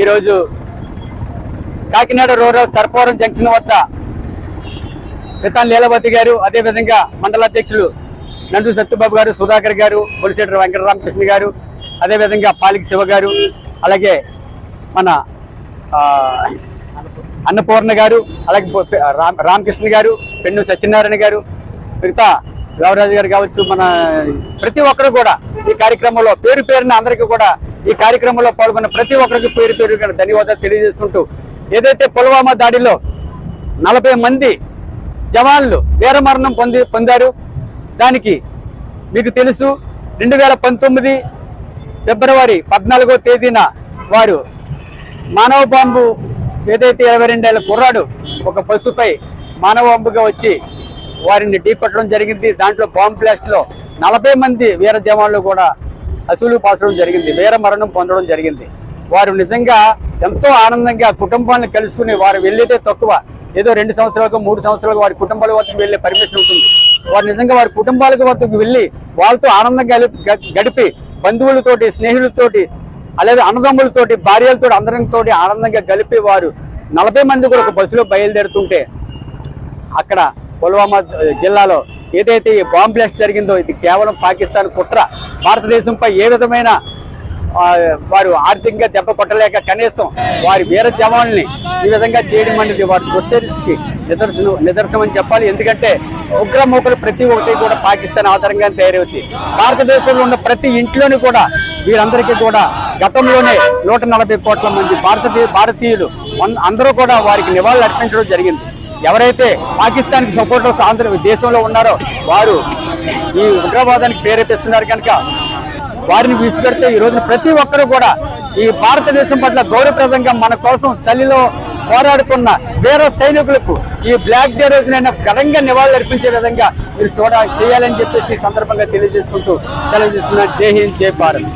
ఈరోజు Kakinada rural Sarpavaram junction వద్ద రితాన్ లీలవతి గారు అదేవిధంగా మండల అధ్యక్షులు నందు సత్యబాబు గారు సుధాకర్ గారు పొలిసేటర్ వెంకటరామకృష్ణ గారు అదేవిధంగా పాలిక శివ గారు అలాగే మన అన్నపూర్ణ గారు అలాగే రామ్ రామకృష్ణ గారు పెన్ను సత్యనారాయణ గారు మిగతా గౌరాజు గారు కావచ్చు మన ప్రతి ఒక్కరు కూడా ఈ కార్యక్రమంలో పేరు పేరున అందరికీ కూడా ఈ కార్యక్రమంలో పాల్గొన్న ప్రతి ఒక్కరికి పేరు పేరు ధన్యవాదాలు తెలియజేసుకుంటూ ఏదైతే పుల్వామా దాడిలో నలభై మంది జవాన్లు వీరమరణం పొంది పొందారు దానికి మీకు తెలుసు రెండు వేల పంతొమ్మిది ఫిబ్రవరి పద్నాలుగో తేదీన వారు మానవ బాంబు ఏదైతే ఇరవై రెండేళ్ళ కుర్రాడు ఒక పశుపై మానవ బాంబుగా వచ్చి వారిని ఢీకొట్టడం జరిగింది. దాంట్లో బాంబ్ బ్లాస్ట్లో నలభై మంది వీర జవాన్లు కూడా అసలు పాసడం జరిగింది వీర మరణం పొందడం జరిగింది. వారు నిజంగా ఎంతో ఆనందంగా కుటుంబాన్ని కలుసుకుని వారు వెళ్ళేదే తక్కువ. ఏదో రెండు సంవత్సరాలకు మూడు సంవత్సరాలకు వారి కుటుంబాల వద్దకు వెళ్ళే పర్మిషన్ ఉంటుంది. వారు నిజంగా వారి కుటుంబాలకు వద్దకు వెళ్ళి వాళ్ళతో ఆనందంగా గడిపి బంధువులతోటి స్నేహితులతోటి అలాగే అన్నదమ్ములతోటి భార్యలతో అందరితో ఆనందంగా కలిపి వారు నలభై మంది కూడా ఒక బస్సులో బయలుదేరుతుంటే అక్కడ పుల్వామా జిల్లాలో ఏదైతే ఈ బాంబ్ బ్లాస్ట్ జరిగిందో ఇది కేవలం పాకిస్తాన్ కుట్ర. భారతదేశంపై ఏ విధమైన వారు ఆర్థికంగా దెబ్బ కొట్టలేక కనీసం వారి వీర జవాన్ని ఈ విధంగా చేయడం అనేది వారి దుశ్చర్యకి నిదర్శనం నిదర్శనం అని చెప్పాలి. ఎందుకంటే ఉగ్రమూకలు ప్రతి ఒక్కటి కూడా పాకిస్తాన్ ఆధారంగా తయారవుతాయి. భారతదేశంలో ఉన్న ప్రతి ఇంట్లోని కూడా వీరందరికీ కూడా గతంలోనే నూట నలభై కోట్ల మంది భారతీయ భారతీయులు వన్- అందరూ కూడా వారికి నివాళులు అర్పించడం జరిగింది. ఎవరైతే పాకిస్తాన్కి సపోర్టర్స్ ఆంధ్ర దేశంలో ఉన్నారో వారు ఈ ఉగ్రవాదానికి ప్రేరేపిస్తున్నారు కనుక వారిని విసిపెడితే ఈ రోజున ప్రతి ఒక్కరూ కూడా ఈ భారతదేశం పట్ల గౌరవప్రదంగా మన కోసం చలిలో పోరాడుతున్న వీర సైనికులకు ఈ బ్లాక్ డే రోజునైనా ఘనంగా నివాళులు అర్పించే విధంగా మీరు చూడ చేయాలని చెప్పేసి సందర్భంగా తెలియజేసుకుంటూ సెలవు తీసుకున్నారు జై హింద్ జై భారత్.